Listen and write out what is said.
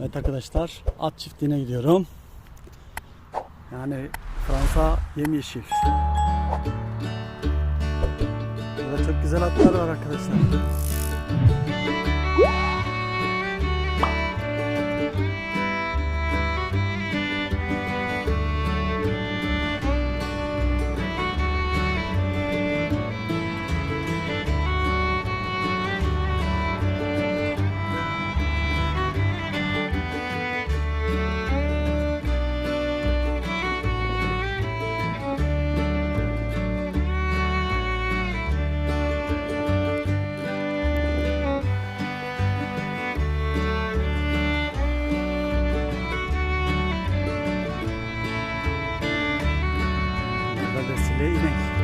Evet arkadaşlar at çiftliğine gidiyorum. Yani Fransa yemyeşil. Burada çok güzel atlar var arkadaşlar. brasileira, né?